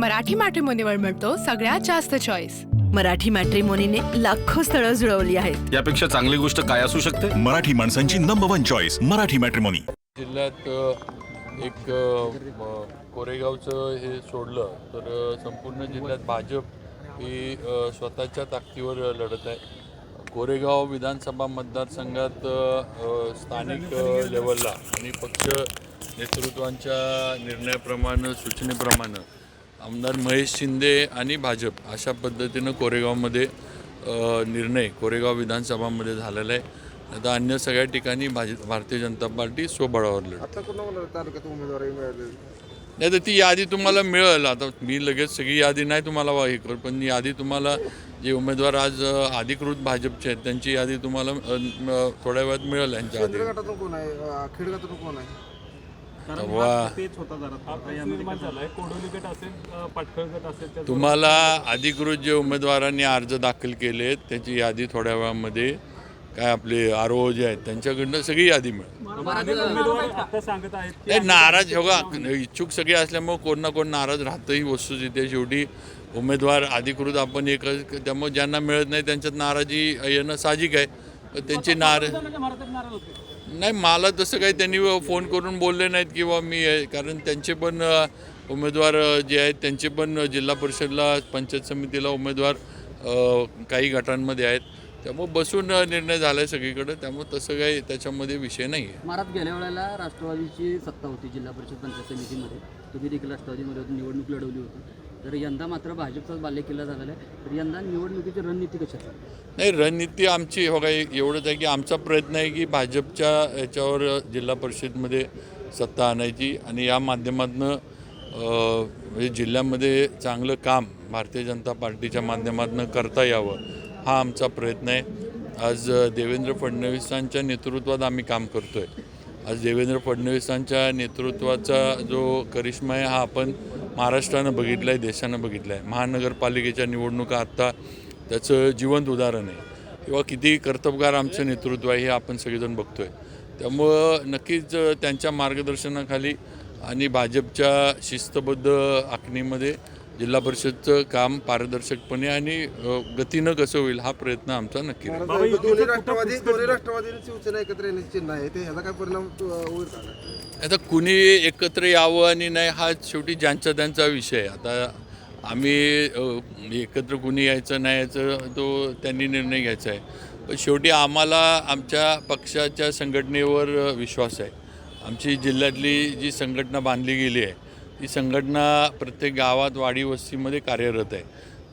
मराठी मॅट्रिमोनीवर मिळतो सगळ्यात जास्त चॉईस मराठी मॅट्रिमोनीने लाखो स्थळं जुळवली आहेत. यापेक्षा चांगली गोष्ट काय असू शकते? मराठी माणसांची number one choice Marathi matrimony जिल्ह्यात एक कोरेगावचं हे सोडलं तर संपूर्ण जिल्ह्यात भाजप ही स्वतःच्या ताकदीवर लढत आहे. कोरेगाव विधानसभा मतदारसंघात स्थानिक लेवलला आणि पक्ष नेतृत्वांच्या निर्णयाप्रमाणे सूचनेप्रमाणे आमदार महेश शिंदे आणि भाजप अशा पद्धतीनं कोरेगावमध्ये निर्णय कोरेगाव विधानसभामध्ये झालेला आहे. आता अन्य सगळ्या ठिकाणी भाज भारतीय जनता पार्टी स्वबळावर लढत. नाही तर ती यादी तुम्हाला मिळेल. आता मी लगेच सगळी यादी नाही तुम्हाला हे करू पण यादी तुम्हाला जे उमेदवार आज अधिकृत भाजपचे आहेत त्यांची यादी तुम्हाला थोड्या वेळात मिळेल यांच्या आधी कोण आहे? कोण आहे? तेव्हा तुम्हाला अधिकृत जे उमेदवारांनी अर्ज दाखल केले त्याची यादी थोड्या वेळामध्ये काय आपले आर ओ जे आहेत त्यांच्याकडनं सगळी यादी मिळेल. अनेक उमेदवार आता सांगत आहेत की नाही नाराज हो का इच्छुक सगळे असल्यामुळे कोण ना कोण नाराज राहतं ही वस्तुस्थिती आहे शेवटी उमेदवार अधिकृत आपण एक त्यामुळे ज्यांना मिळत नाही त्यांच्यात नाराजी येणं साहजिक आहे. पण त्यांची नाराज नाही मला तसं काही त्यांनी फोन करून बोलले नाहीत किंवा मी कारण त्यांचे पण उमेदवार जे आहेत त्यांचे पण जिल्हा परिषदला पंचायत समितीला उमेदवार काही गटांमध्ये आहेत. त्यामुळे बसून निर्णय झाला आहे सगळीकडे. त्यामुळे तसं काही त्याच्यामध्ये विषय नाही आहे. महाराज गेल्या वेळेला राष्ट्रवादीची सत्ता होती जिल्हा परिषद पंचायत समितीमध्ये. तुम्ही देखील राष्ट्रवादीमध्ये निवडणूक लढवली होती. तर यंदा मात्र भाजपचाच बाल्य केला झालेला आहे. तर यंदा निवडणुकीची रणनीती कशी नाही रणनीती आमची हो काय एवढंच आहे की आमचा प्रयत्न आहे की भाजपच्या याच्यावर जिल्हा परिषदमध्ये सत्ता आणायची आणि या माध्यमातून म्हणजे जिल्ह्यामध्ये चांगलं काम भारतीय जनता पार्टीच्या माध्यमातून करता यावं हा आमचा प्रयत्न आहे. आज देवेंद्र फडणवीसांच्या नेतृत्वात आम्ही काम करतो आहे आज देवेंद्र फडणवीसांच्या नेतृत्वाचा जो करिश्मा आहे हा आपण महाराष्ट्रानं बघितलं आहे देशानं बघितलं आहे महानगरपालिकेच्या निवडणुका आत्ता त्याचं जिवंत उदाहरण आहे. किंवा किती कर्तबगार आमचं नेतृत्व आहे हे आपण सगळेजण बघतो आहे त्यामुळं नक्कीच त्यांच्या मार्गदर्शनाखाली आणि भाजपच्या शिस्तबद्ध आखणीमध्ये जिल्हा परिषदचं काम पारदर्शकपणे आणि गतीनं कसं होईल हा प्रयत्न आमचा नक्की राहील. महाराज, दोन्ही राष्ट्रवादी दोन्ही राष्ट्रवादी आणि शिवसेना एकत्र येण्याचे चिन्ह आहे. ते ह्याचा काय परिणाम अं, होईल का? आता कुणी एकत्र यावं आणि नाही हा शेवटी ज्यांचा त्यांचा विषय आहे. आता आम्ही एकत्र कुणी यायचं नाही यायचं तो त्यांनी निर्णय घ्यायचा आहे. पण शेवटी आम्हाला आमच्या पक्षाच्या संघटनेवर विश्वास आहे. आमची जिल्ह्यातली जी संघटना बांधली गेली आहे ती संघटना प्रत्येक गावात वाडी वस्तीमध्ये कार्यरत आहे.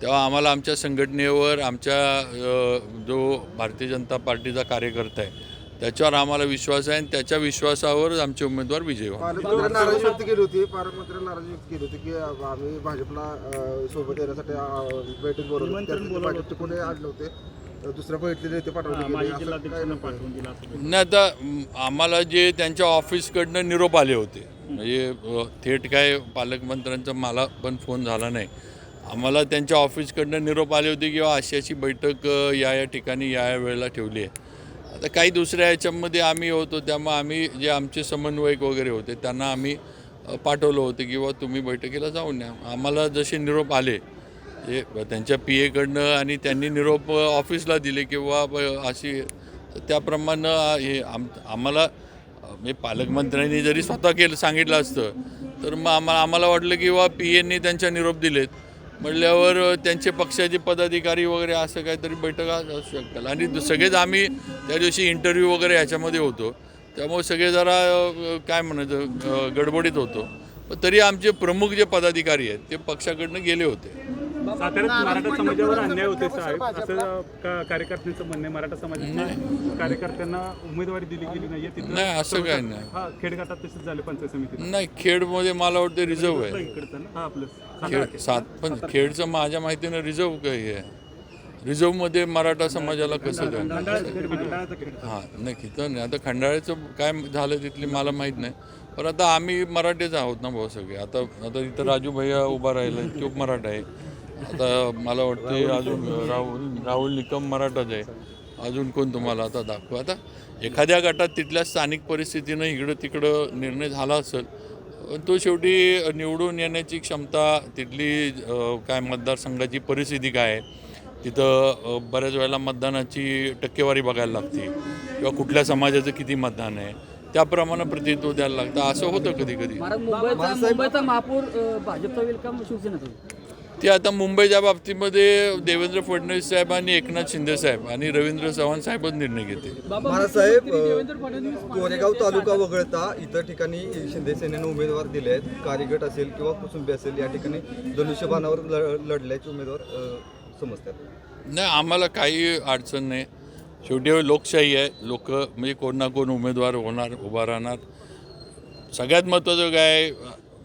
तेव्हा आम्हाला आमच्या संघटनेवर आमच्या जो भारतीय जनता पार्टीचा कार्यकर्ता आहे त्याच्यावर आम्हाला विश्वास आहे आणि त्याच्या विश्वासावर आमचे उमेदवार विजयी पालकमंत्री नाराजी व्यक्त केली होती पालकमंत्री नाराजी व्यक्त केली होती की आम्ही भाजपला सोबत येण्यासाठी बैठक बोलवली त्यासाठी भाजपचे कोणी आणले होते? दुसऱ्या बैठकीला पाठवले असं नाही आता आम्हाला जे त्यांच्या ऑफिसकडनं निरोप आले होते म्हणजे थेट काय पालकमंत्र्यांचा मला पण फोन झाला नाही. आम्हाला त्यांच्या ऑफिसकडनं निरोप आले होते किंवा अशी अशी बैठक या या ठिकाणी या या वेळेला ठेवली आहे. आता काही दुसऱ्या याच्यामध्ये आम्ही होतो त्यामुळे आम्ही जे आमचे समन्वयक वगैरे होते त्यांना आम्ही पाठवलं होतं किंवा तुम्ही बैठकीला जाऊन या. आम्हाला जसे निरोप आले हे त्यांच्या पी एकडनं आणि त्यांनी निरोप ऑफिसला दिले किंवा अशी त्याप्रमाणे हे आम आम्हाला म्हणजे पालकमंत्र्यांनी जरी स्वतः केलं सांगितलं असतं तर मग आम्हाला आम्हाला वाटलं किंवा पी एननी त्यांच्या निरोप दिलेत. म्हटल्यावर त्यांचे पक्षाचे पदाधिकारी वगैरे असं काहीतरी बैठक असू शकतात. आणि सगळेच आम्ही त्या दिवशी इंटरव्ह्यू वगैरे ह्याच्यामध्ये होतो. त्यामुळे सगळे जरा काय म्हणायचं गडबडीत होतो. तरी आमचे प्रमुख जे पदाधिकारी आहेत ते पक्षाकडनं गेले होते. साताऱ्यात मराठा समाजावर अन्याय होते साहेब. असं का- कार्यकर्त्यांचं म्हणणं आहे? मराठा समाजाच्या कार्यकर्त्यांना उमेदवारी दिली गेली नाहीये तिथं नाही असं काय नाही. हा खेडगाठात तसेच झाले पंचायत समितीत नाही खेडमध्ये मला वाटतं रिझर्व आहे. हा सात पण खेडचं माझ्या माहितीनं रिझर्व काही आहे. रिझर्वमध्ये मराठा समाजाला कसं हां नाही तिथं नाही आता खंडाळ्याचं काय झालं तिथली मला माहीत नाही. पण आता आम्ही मराठीच आहोत ना भाऊ सगळे? आता आता इथं राजू भैया उभा राहिला तो मराठा आहे. आता मला वाटते अजून राहुल राहुल निकम मराठाच आहे. अजून कोण तुम्हाला आता दाखवू? आता एखाद्या गटात तिथल्या स्थानिक परिस्थितीनं इकडं तिकडं निर्णय झाला असेल तो शेवटी निवडून येण्याची क्षमता तिथली काय मतदारसंघाची परिस्थिती काय आहे तिथं बऱ्याच वेळेला मतदानाची टक्केवारी बघायला लागते. किंवा कुठल्या समाजाचं किती मतदान आहे त्याप्रमाणे प्रतिनिधित्व द्यायला लागतं. असं होतं कधी कधी. मुंबईचा महापौर भाजपचा ते आता मुंबईच्या बाबतीमध्ये देवेंद्र फडणवीस साहेब आणि एकनाथ शिंदे साहेब आणि रवींद्र चव्हाण साहेबच निर्णय घेते महाराजसाहेब कोरेगाव तालुका वगळता इतर ठिकाणी शिंदे सेनेनं उमेदवार दिले आहेत. कार्यगट असेल किंवा कुसुंबी असेल या ठिकाणी धनुष्यबाणावर लढल्याचे उमेदवार समजतात. नाही आम्हाला काही अडचण नाही. शेवटी लोकशाही आहे. लोक म्हणजे कोण ना कोण उमेदवार होणार उभा राहणार. सगळ्यात महत्त्वाचं काय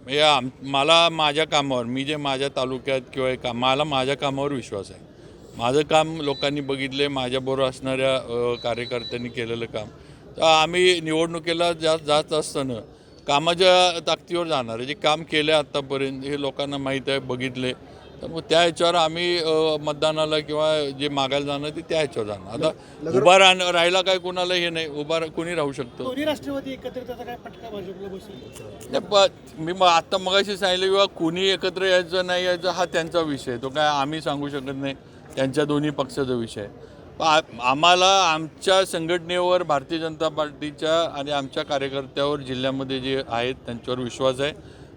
म्हणजे आम मला माझ्या कामावर मी जे माझ्या तालुक्यात किंवा हे काम मला माझ्या कामावर विश्वास आहे. माझं काम लोकांनी बघितले माझ्याबरोबर असणाऱ्या कार्यकर्त्यांनी केलेलं काम. तर आम्ही निवडणुकीला जात जात असताना कामाच्या ताकदीवर जाणार आहे. जे काम केलं आहे आत्तापर्यंत हे लोकांना माहीत आहे बघितले तर मग त्या ह्याच्यावर आम्ही मतदानाला किंवा जे मागायला जाणार ते त्या ह्याच्यावर जाणार. आता उभा राहणं राहायला काय कोणाला हे नाही उभा कोणी राहू शकतं. राष्ट्रवादी एकत्रित मी मग आत्ता मगाशी सांगितलं किंवा कुणी एकत्र यायचं नाही यायचं हा त्यांचा विषय तो काय आम्ही सांगू शकत नाही. त्यांच्या दोन्ही पक्षाचा विषय आम्हाला आमच्या संघटनेवर भारतीय जनता पार्टीच्या आणि आमच्या कार्यकर्त्यावर जिल्ह्यामध्ये जे आहेत त्यांच्यावर विश्वास आहे.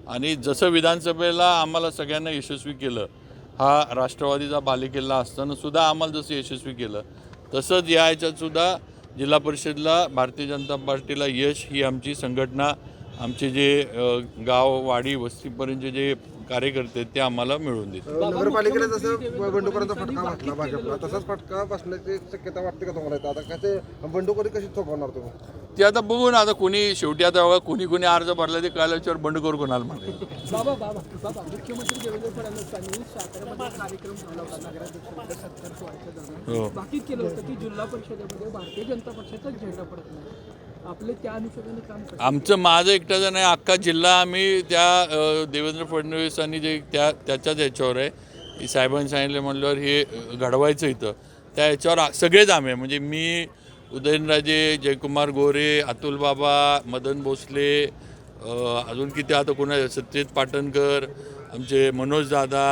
आणि जसं विधानसभेला आम्हाला सगळ्यांना यशस्वी केलं हा राष्ट्रवादीचा बालेकिल्ला असतानासुद्धा आम्हाला जसं यशस्वी केलं तसंच या ह्याच्यातसुद्धा जिल्हा परिषदला भारतीय जनता पार्टीला यश ही आमची संघटना आमचे जे गाव वाडी वस्तीपर्यंतचे जे कार्यकर्ते ते आम्हाला मिळवून देतील. नगरपालिकेला जसं बंडखोरांचा फटका बसला भाजपला तसाच फटका बसण्याची शक्यता वाटते का तुम्हाला? आता कसे बंडखोरी कशी थोपवणार तुम्ही? ते आता बघू ना आता कोणी शेवटी आता बघा कोणी कोणी अर्ज भरला ते कळल्याच्यावर बंडखोर कोणाला म्हणते बाबा बाबा बाबा मुख्यमंत्री देवेंद्र फडणवीसांनी साताऱ्यामध्ये कार्यक्रम ठेवला होता नगराध्यक्ष सत्तर सोळाच्या हो. दरम्यान. बाकी केलं होतं की जिल्हा परिषदेमध्ये भारतीय जनता पक्षाचाच झेंडा पडत नाही आपले त्या अनुषंगाने काम आमचं माझं एकट्याचं नाही अख्खा जिल्हा आम्ही त्या देवेंद्र फडणवीसांनी जे त्या त्याच्याच याच्यावर आहे. साहेबांनी सांगितलं म्हणल्यावर हे घडवायचं इथं. त्या याच्यावर सगळेच आम्ही आहे. म्हणजे मी उदयनराजे जयकुमार गोरे अतुल बाबा मदन भोसले अजून किती आता कोणा सत्यजित पाटणकर आमचे मनोज दादा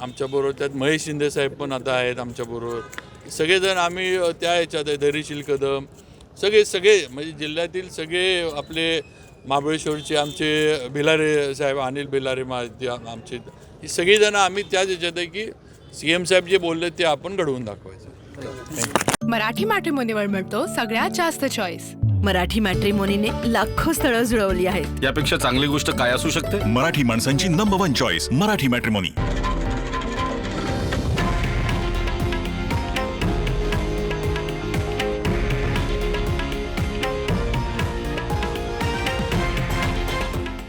आमच्याबरोबर त्यात महेश शिंदे साहेब पण आता आहेत आमच्याबरोबर सगळेजण आम्ही त्या ह्याच्यात आहे धैर्यशील कदम. सगळे सगळे म्हणजे जिल्ह्यातील सगळे आपले महाबळेश्वरचे आमचे भिलारे साहेब अनिल भिलारे मा आमचे ही सगळीजणं आम्ही त्याच ह्याच्यात आहे की सी एम साहेब जे बोलले ते आपण घडवून दाखवायचं. मराठी मॅट्रिमोनीवर मिळतो सगळ्यात जास्त चॉईस मराठी मॅट्रिमोनीने लाखो स्थळं जुळवली आहेत. यापेक्षा चांगली गोष्ट काय असू शकते? मराठी माणसांची number one choice Marathi matrimony